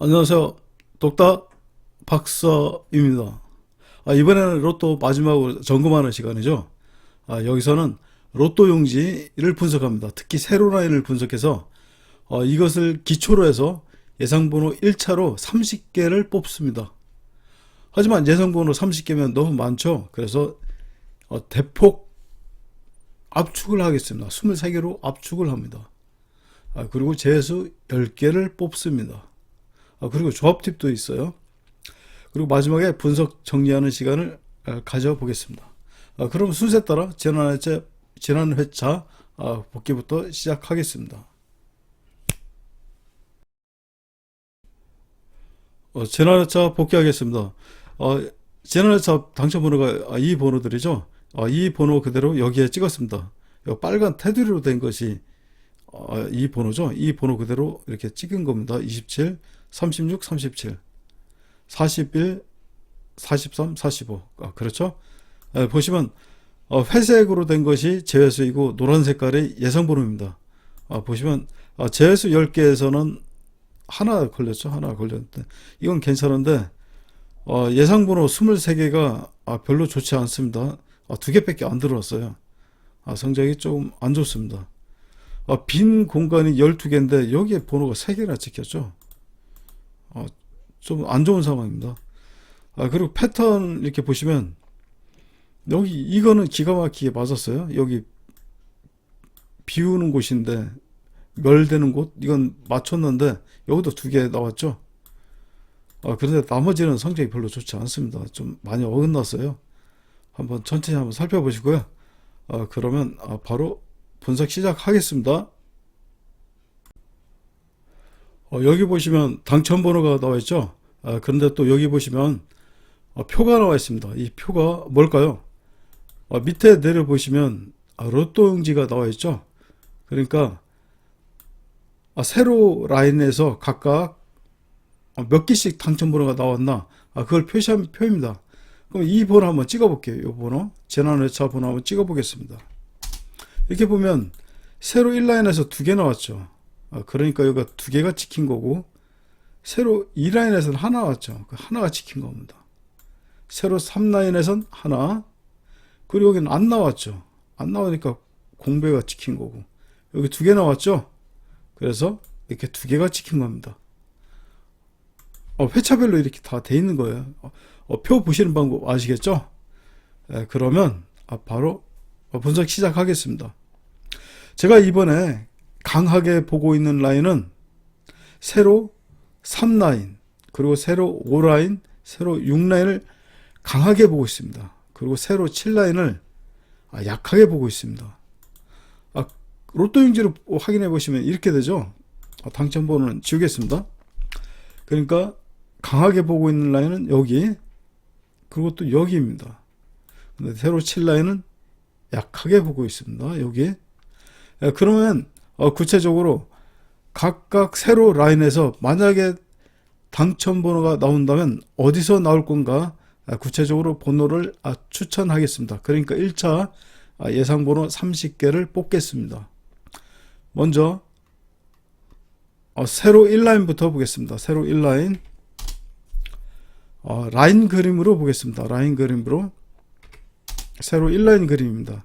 안녕하세요. 독다 박사입니다. 아, 이번에는 로또 마지막으로 점검하는 시간이죠. 아, 여기서는 로또 용지를 분석합니다. 특히 세로 라인을 분석해서 어, 이것을 기초로 해서 예상번호 1차로 30개를 뽑습니다. 하지만 예상번호 30개면 너무 많죠. 그래서 어, 대폭 압축을 하겠습니다. 23개로 압축을 합니다. 아, 그리고 재수 10개를 뽑습니다. 아, 그리고 조합 팁도 있어요. 그리고 마지막에 분석 정리하는 시간을 아, 가져보겠습니다. 아, 그럼 순서 따라 지난 회차, 지난 회차 아, 복귀부터 시작하겠습니다. 어, 지난 회차 복귀하겠습니다. 어, 지난 회차 당첨 번호가 아, 이 번호들이죠. 아, 이 번호 그대로 여기에 찍었습니다. 요 빨간 테두리로 된 것이 어, 이 번호죠. 이 번호 그대로 이렇게 찍은 겁니다. 27, 36, 37, 41, 43, 45. 아, 그렇죠? 예, 보시면 어, 회색으로 된 것이 제외수이고 노란 색깔이 예상 번호입니다. 아, 보시면 아, 제외수 10개에서는 하나 걸렸죠. 하나 걸렸는데 이건 괜찮은데 어, 예상 번호 23개가 아, 별로 좋지 않습니다. 아, 두 개밖에 안 들어왔어요. 아, 성적이 조금 안 좋습니다. 아, 빈 공간이 12개인데 여기에 번호가 3개나 찍혔죠. 아, 좀안 좋은 상황입니다. 아, 그리고 패턴 이렇게 보시면 여기 이거는 기가 막히게 맞았어요. 여기 비우는 곳인데 멸되는 곳 이건 맞췄는데 여기도 두 개 나왔죠. 아, 그런데 나머지는 성적이 별로 좋지 않습니다. 좀 많이 어긋났어요. 한번 천천히 한번 살펴보시고요. 아, 그러면 아, 바로 분석 시작하겠습니다. 어, 여기 보시면 당첨 번호가 나와 있죠. 아, 그런데 또 여기 보시면 어, 표가 나와 있습니다. 이 표가 뭘까요? 어, 밑에 내려 보시면 아, 로또 용지가 나와 있죠. 그러니까 아, 세로 라인에서 각각 어, 몇 개씩 당첨 번호가 나왔나 아, 그걸 표시한 표입니다. 그럼 이 번호 한번 찍어볼게요. 이 번호 지난 회차 번호 한번 찍어보겠습니다. 이렇게 보면 세로 1라인에서 두 개 나왔죠. 아, 그러니까 여기가 두 개가 찍힌 거고 세로 2라인에서는 하나 나왔죠. 그 하나가 찍힌 겁니다. 세로 3라인에선 하나 그리고 여기는 안 나왔죠. 안 나오니까 공배가 찍힌 거고 여기 두 개 나왔죠. 그래서 이렇게 두 개가 찍힌 겁니다. 어, 회차별로 이렇게 다 돼 있는 거예요. 어, 어, 표 보시는 방법 아시겠죠? 예, 그러면 아, 바로 분석 시작하겠습니다. 제가 이번에 강하게 보고 있는 라인은 세로 3라인, 그리고 세로 5라인, 세로 6라인을 강하게 보고 있습니다. 그리고 세로 7라인을 아, 약하게 보고 있습니다. 아, 로또 용지를 확인해 보시면 이렇게 되죠. 아, 당첨 번호는 지우겠습니다. 그러니까 강하게 보고 있는 라인은 여기, 그리고 또 여기입니다. 근데 세로 7라인은 약하게 보고 있습니다. 여기. 예, 그러면 어, 구체적으로 각각 세로 라인에서 만약에 당첨 번호가 나온다면 어디서 나올 건가 아, 구체적으로 번호를 아, 추천하겠습니다. 그러니까 1차 아, 예상 번호 30개를 뽑겠습니다. 먼저 어, 세로 1라인부터 보겠습니다. 세로 1라인 어, 라인 그림으로 보겠습니다. 라인 그림으로 세로 1라인 그림입니다.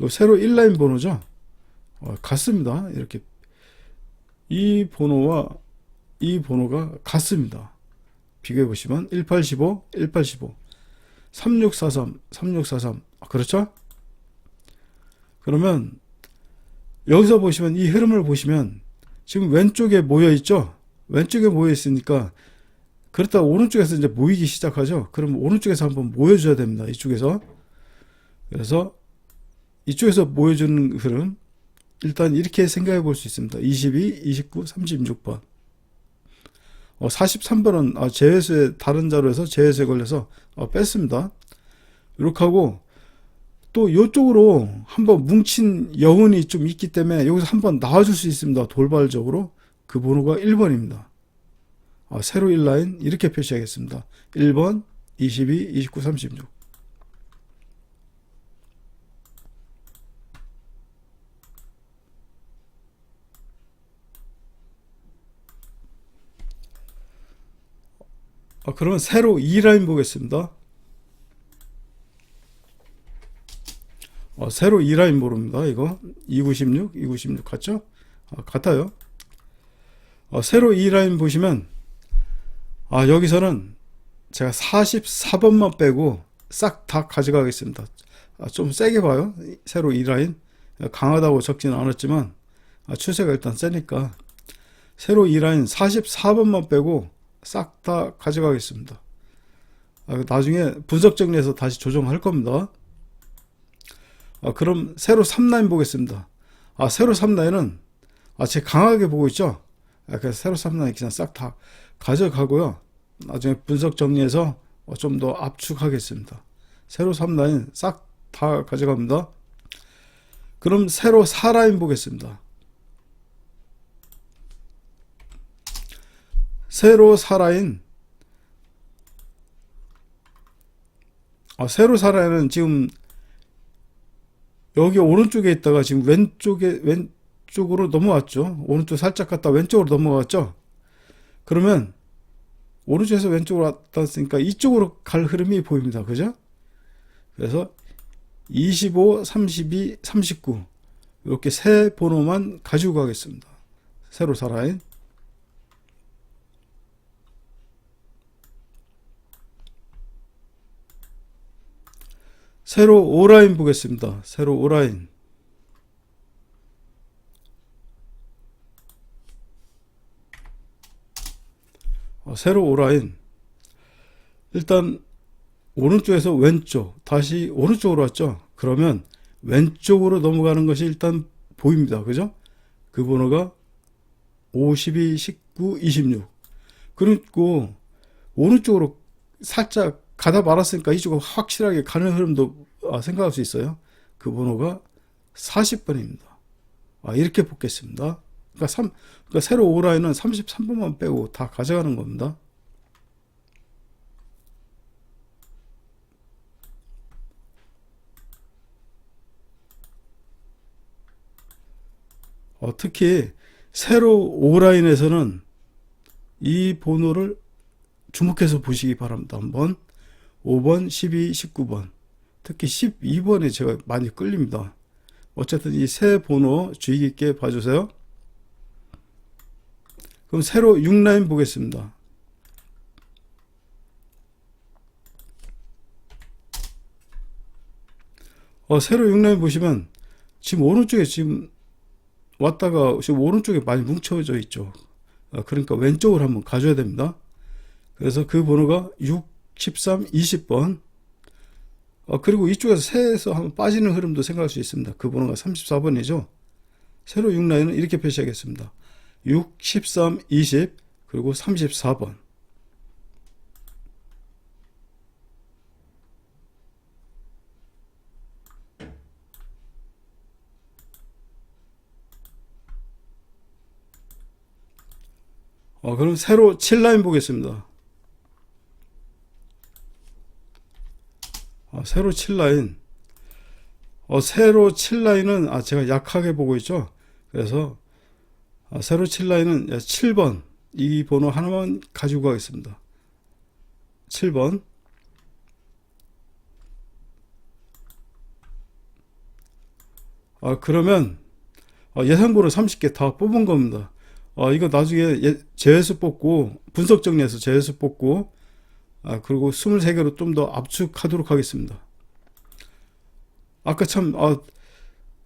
요 세로 1라인 번호죠. 어, 같습니다. 이렇게 이 번호와 이 번호가 같습니다. 비교해 보시면 1815, 1815, 3643, 3643. 아, 그렇죠? 그러면 여기서 보시면 이 흐름을 보시면 지금 왼쪽에 모여 있죠? 왼쪽에 모여 있으니까 그렇다 오른쪽에서 이제 모이기 시작하죠. 그럼 오른쪽에서 한번 모여줘야 됩니다. 이쪽에서 그래서 이쪽에서 모여주는 흐름 일단 이렇게 생각해 볼 수 있습니다. 22, 29, 36번. 어, 43번은 아, 제외수에 다른 자료에서 제외수에 걸려서 어, 뺐습니다. 이렇게 하고 또 이쪽으로 한번 뭉친 여운이 좀 있기 때문에 여기서 한번 나와줄 수 있습니다. 돌발적으로 그 번호가 1번입니다. 아, 세로 1라인 이렇게 표시하겠습니다. 1번, 22, 29, 36. 아, 그러면 세로 2라인 보겠습니다. 어, 세로 2라인 모릅니다. 이거 296, 296 같죠? 아, 같아요. 어, 세로 2라인 보시면 아, 여기서는 제가 44번만 빼고 싹 다 가져가겠습니다. 아, 좀 세게 봐요. 세로 2라인. 강하다고 적지는 않았지만 아, 추세가 일단 세니까 세로 2라인 44번만 빼고 싹 다 가져가겠습니다. 아, 나중에 분석 정리해서 다시 조정할 겁니다. 아, 그럼 세로 3라인 보겠습니다. 아, 세로 3라인은 아, 제가 강하게 보고 있죠? 아, 그래서 세로 3라인 그냥 싹 다 가져가고요. 나중에 분석 정리해서 어, 좀더 압축하겠습니다. 세로 3라인 싹 다 가져갑니다. 그럼 세로 4라인 보겠습니다. 세로 4라인 아, 세로 4라인은 지금 여기 오른쪽에 있다가 지금 왼쪽에 왼쪽으로 넘어왔죠. 오른쪽 살짝 갔다 왼쪽으로 넘어갔죠. 그러면 오른쪽에서 왼쪽으로 왔다 했으니까 이쪽으로 갈 흐름이 보입니다. 그죠? 그래서 25, 32, 39 이렇게 세 번호만 가지고 가겠습니다. 세로 사라인 세로 5라인 보겠습니다. 세로 5라인 어, 세로 5라인 일단 오른쪽에서 왼쪽 다시 오른쪽으로 왔죠. 그러면 왼쪽으로 넘어가는 것이 일단 보입니다. 그죠? 그 번호가 52, 19, 26. 그리고 오른쪽으로 살짝 가다 말았으니까 이쪽으로 확실하게 가는 흐름도 아, 생각할 수 있어요. 그 번호가 40번입니다. 아, 이렇게 뽑겠습니다. 그러니까 3, 그러니까 세로 5라인은 33번만 빼고 다 가져가는 겁니다. 어, 특히 세로 5라인에서는 이 번호를 주목해서 보시기 바랍니다. 한번 5번, 12, 19번 특히 12번에 제가 많이 끌립니다. 어쨌든 이 세 번호 주의 깊게 봐주세요. 그럼 세로 6라인 보겠습니다. 어, 세로 6라인 보시면 지금 오른쪽에 지금 왔다가 지금 오른쪽에 많이 뭉쳐져 있죠. 어, 그러니까 왼쪽으로 한번 가줘야 됩니다. 그래서 그 번호가 6, 13, 20번. 어, 그리고 이쪽에서 세에서 한번 빠지는 흐름도 생각할 수 있습니다. 그 번호가 34번이죠. 세로 6라인은 이렇게 표시하겠습니다. 6, 13, 20, 그리고 34번. 어, 그럼 세로 7라인 보겠습니다. 어, 세로 7라인. 어, 세로 7라인은, 아, 제가 약하게 보고 있죠. 그래서, 아, 세로 7라인은 7번. 이 번호 하나만 가지고 가겠습니다. 7번. 아, 그러면, 어, 예상번호 30개 다 뽑은 겁니다. 어, 이거 나중에 예, 제외수 뽑고 분석 정리해서 제외수 뽑고 아, 그리고 23개로 좀 더 압축하도록 하겠습니다. 아까 참 아,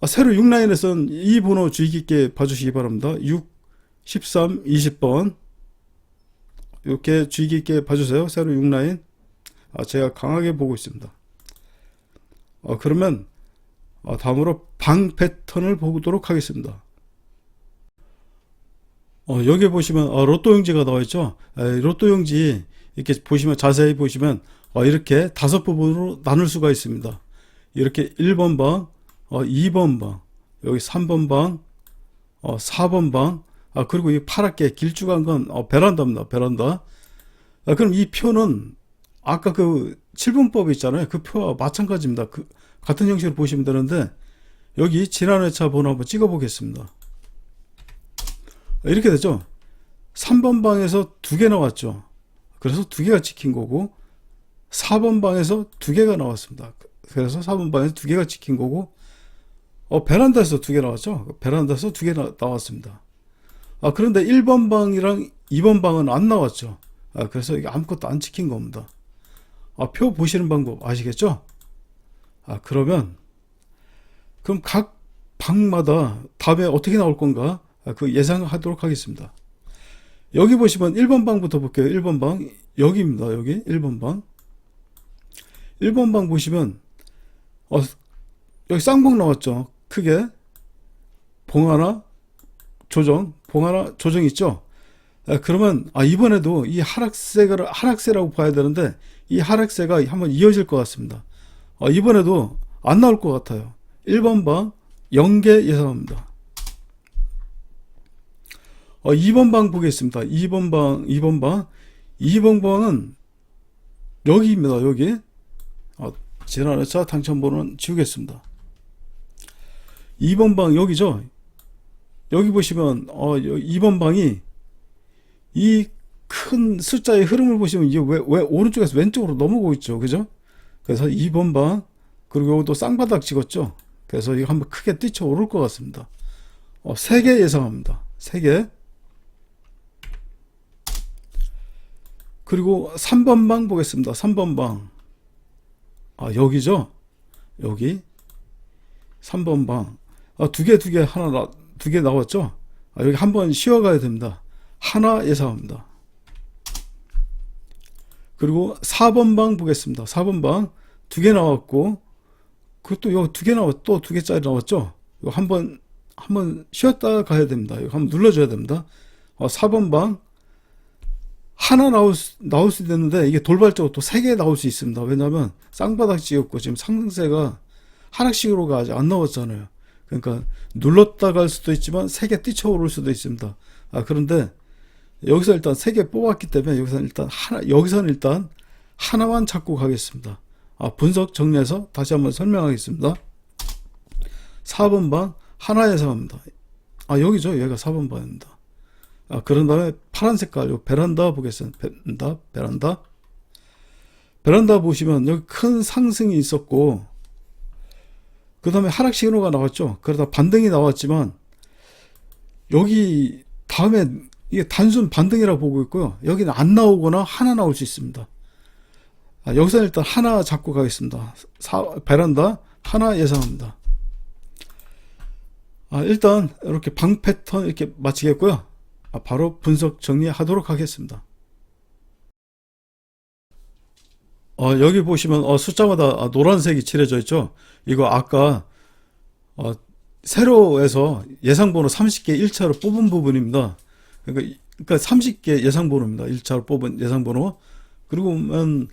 아, 새로 6라인에선 이 번호 주의 깊게 봐주시기 바랍니다. 6, 13, 20번 이렇게 주의 깊게 봐주세요. 새로 6라인 아, 제가 강하게 보고 있습니다. 어, 그러면 어, 다음으로 방 패턴을 보도록 하겠습니다. 어, 여기 보시면 어, 로또 용지가 나와 있죠. 에, 로또 용지 이렇게 보시면 자세히 보시면 어, 이렇게 다섯 부분으로 나눌 수가 있습니다. 이렇게 1번 방, 어, 2번 방, 여기 3번 방, 어, 4번 방, 아, 그리고 이 파랗게 길쭉한 건 어, 베란다입니다. 베란다. 아, 그럼 이 표는 아까 그 7분법 있잖아요. 그 표와 마찬가지입니다. 그 같은 형식으로 보시면 되는데 여기 지난 회차 번호 한번 찍어 보겠습니다. 이렇게 되죠. 3번 방에서 두 개 나왔죠. 그래서 두 개가 찍힌 거고 4번 방에서 두 개가 나왔습니다. 그래서 4번 방에서 두 개가 찍힌 거고 어, 베란다에서 두 개 나왔죠. 베란다에서 두 개 나왔습니다. 아, 그런데 1번 방이랑 2번 방은 안 나왔죠. 아, 그래서 이게 아무것도 안 찍힌 겁니다. 아, 표 보시는 방법 아시겠죠? 아, 그러면 그럼 각 방마다 답에 어떻게 나올 건가? 아, 그 예상하도록 하겠습니다. 여기 보시면 1번 방부터 볼게요. 1번 방. 여기입니다. 여기 1번 방. 1번 방 보시면 어, 여기 쌍봉 나왔죠. 크게 봉 하나 조정, 봉 하나 조정 있죠. 아, 그러면 아, 이번에도 이 하락세가 하락세라고 봐야 되는데 이 하락세가 한번 이어질 것 같습니다. 아, 이번에도 안 나올 것 같아요. 1번 방 0개 예상합니다. 어, 2번 방 보겠습니다. 2번 방, 2번 방. 2번 방은 여기입니다. 여기. 어, 지난해차 당첨번호는 지우겠습니다. 2번 방 여기죠. 여기 보시면 어, 2번 방이 이 큰 숫자의 흐름을 보시면 이게 왜, 왜 오른쪽에서 왼쪽으로 넘어오고 있죠. 그죠? 그래서 2번 방 그리고 여기도 쌍바닥 찍었죠. 그래서 이거 한번 크게 뛰쳐 오를 것 같습니다. 어, 3개 예상합니다. 3개. 그리고 3번 방 보겠습니다. 3번 방. 아, 여기죠? 여기. 3번 방. 아, 두 개, 두 개, 하나, 두 개 나왔죠? 아, 여기 한 번 쉬어가야 됩니다. 하나 예상합니다. 그리고 4번 방 보겠습니다. 4번 방. 두 개 나왔고, 그것도 여기 두 개 나왔, 또 두 개짜리 나왔죠? 이거 한 번, 한 번 쉬었다 가야 됩니다. 이거 한번 눌러줘야 됩니다. 어, 4번 방. 하나 나올 수, 나올 수 있는데 이게 돌발적으로 또 세 개 나올 수 있습니다. 왜냐하면 쌍바닥 찍었고 지금 상승세가 하락식으로가 아직 안 나왔잖아요. 그러니까 눌렀다 갈 수도 있지만 세 개 뛰쳐오를 수도 있습니다. 아 그런데 여기서 일단 세 개 뽑았기 때문에 여기서 일단 하나 여기서는 일단 하나만 잡고 가겠습니다. 아 분석 정리해서 다시 한번 설명하겠습니다. 4번 방 하나 예상합니다. 아 여기죠. 여기가 4번 방입니다. 아, 그런 다음에 파란 색깔, 요 베란다 보겠습니다. 베란다, 베란다. 베란다 보시면 여기 큰 상승이 있었고, 그 다음에 하락 신호가 나왔죠. 그러다 반등이 나왔지만, 여기 다음에 이게 단순 반등이라고 보고 있고요. 여기는 안 나오거나 하나 나올 수 있습니다. 아, 여기서 일단 하나 잡고 가겠습니다. 사, 베란다 하나 예상합니다. 아, 일단 이렇게 방 패턴 이렇게 마치겠고요. 아, 바로 분석 정리하도록 하겠습니다. 어, 여기 보시면 어, 숫자마다 아, 노란색이 칠해져 있죠. 이거 아까 어, 세로에서 예상번호 30개 1차로 뽑은 부분입니다. 그러니까, 그러니까 30개 예상번호입니다. 1차로 뽑은 예상번호. 그리고 보면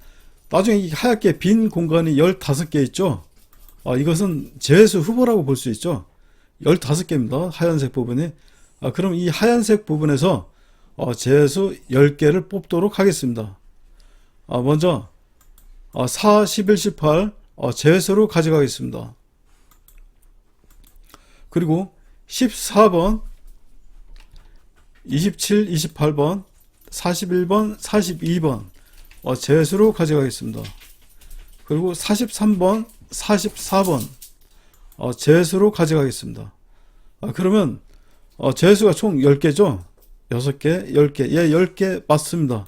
나중에 이 하얗게 빈 공간이 15개 있죠. 아, 이것은 재수 후보라고 볼 수 있죠. 15개입니다. 하얀색 부분이. 아, 그럼 이 하얀색 부분에서 어, 재수 10개를 뽑도록 하겠습니다. 아, 먼저 어, 4, 11, 18 어, 재수로 가져가겠습니다. 그리고 14번, 27, 28번, 41번, 42번 어, 재수로 가져가겠습니다. 그리고 43번, 44번 어, 재수로 가져가겠습니다. 아, 그러면 어, 재수가 총 10개죠? 6개, 10개. 예, 10개 맞습니다.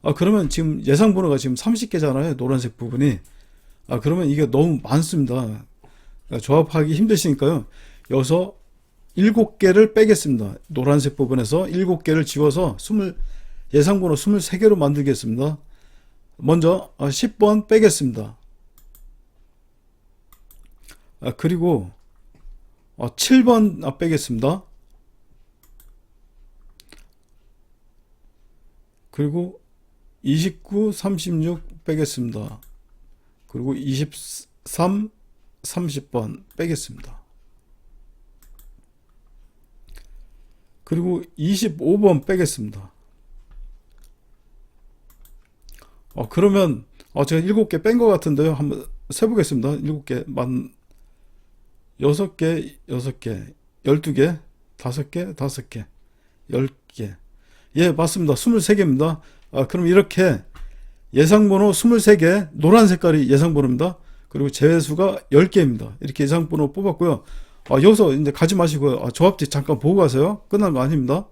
아, 그러면 지금 예상 번호가 지금 30개잖아요. 노란색 부분이. 아, 그러면 이게 너무 많습니다. 그러니까 조합하기 힘드시니까요. 여기서 7개를 빼겠습니다. 노란색 부분에서 7개를 지워서 20, 예상 번호 23개로 만들겠습니다. 먼저 10번 빼겠습니다. 아, 그리고 7번 빼겠습니다. 그리고 29, 36 빼겠습니다. 그리고 23, 30번 빼겠습니다. 그리고 25번 빼겠습니다. 어, 그러면, 어, 제가 7개 뺀 것 같은데요. 한번 세보겠습니다. 7개, 만, 6개, 6개, 12개, 5개, 5개, 10개. 예, 맞습니다. 23개입니다. 아, 그럼 이렇게 예상번호 23개, 노란 색깔이 예상번호입니다. 그리고 제외수가 10개입니다. 이렇게 예상번호 뽑았고요. 아, 여기서 이제 가지 마시고요. 아, 조합지 잠깐 보고 가세요. 끝난 거 아닙니다.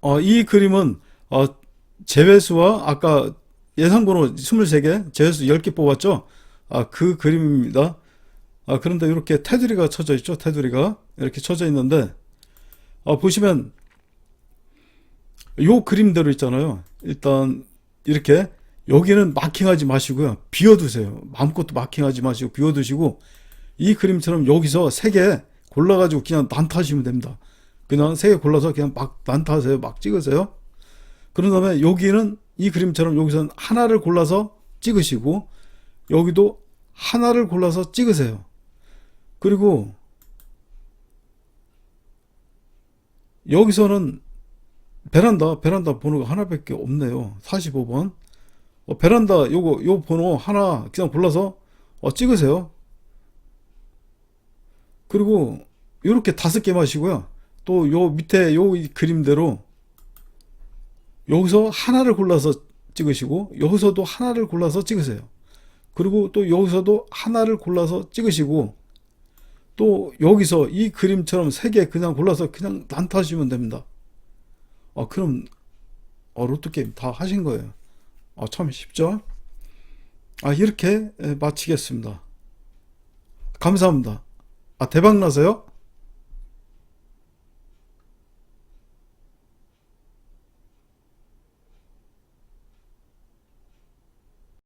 어, 이 그림은 어, 제외수와 아까 예상번호 23개, 제외수 10개 뽑았죠? 아, 그 그림입니다. 아, 그런데 이렇게 테두리가 쳐져 있죠? 테두리가 이렇게 쳐져 있는데 아, 보시면 요 그림대로 있잖아요. 일단 이렇게 여기는 마킹하지 마시고요. 비워두세요. 마음껏 마킹하지 마시고 비워두시고 이 그림처럼 여기서 세 개 골라가지고 그냥 난타하시면 됩니다. 그냥 세 개 골라서 그냥 막 난타하세요. 막 찍으세요. 그런 다음에 여기는 이 그림처럼 여기서는 하나를 골라서 찍으시고 여기도 하나를 골라서 찍으세요. 그리고 여기서는 베란다 베란다 번호가 하나밖에 없네요. 45번. 어, 베란다 요거 요 번호 하나 그냥 골라서 어, 찍으세요. 그리고 요렇게 다섯 개 마시고요. 또 요 밑에 요이 그림대로 여기서 하나를 골라서 찍으시고 여기서도 하나를 골라서 찍으세요. 그리고 또 여기서도 하나를 골라서 찍으시고 또 여기서 이 그림처럼 세 개 그냥 골라서 그냥 난타하시면 됩니다. 아, 그럼 어, 로또 게임 다 하신 거예요. 아, 참 쉽죠? 아, 이렇게 에, 마치겠습니다. 감사합니다. 아, 대박 나세요?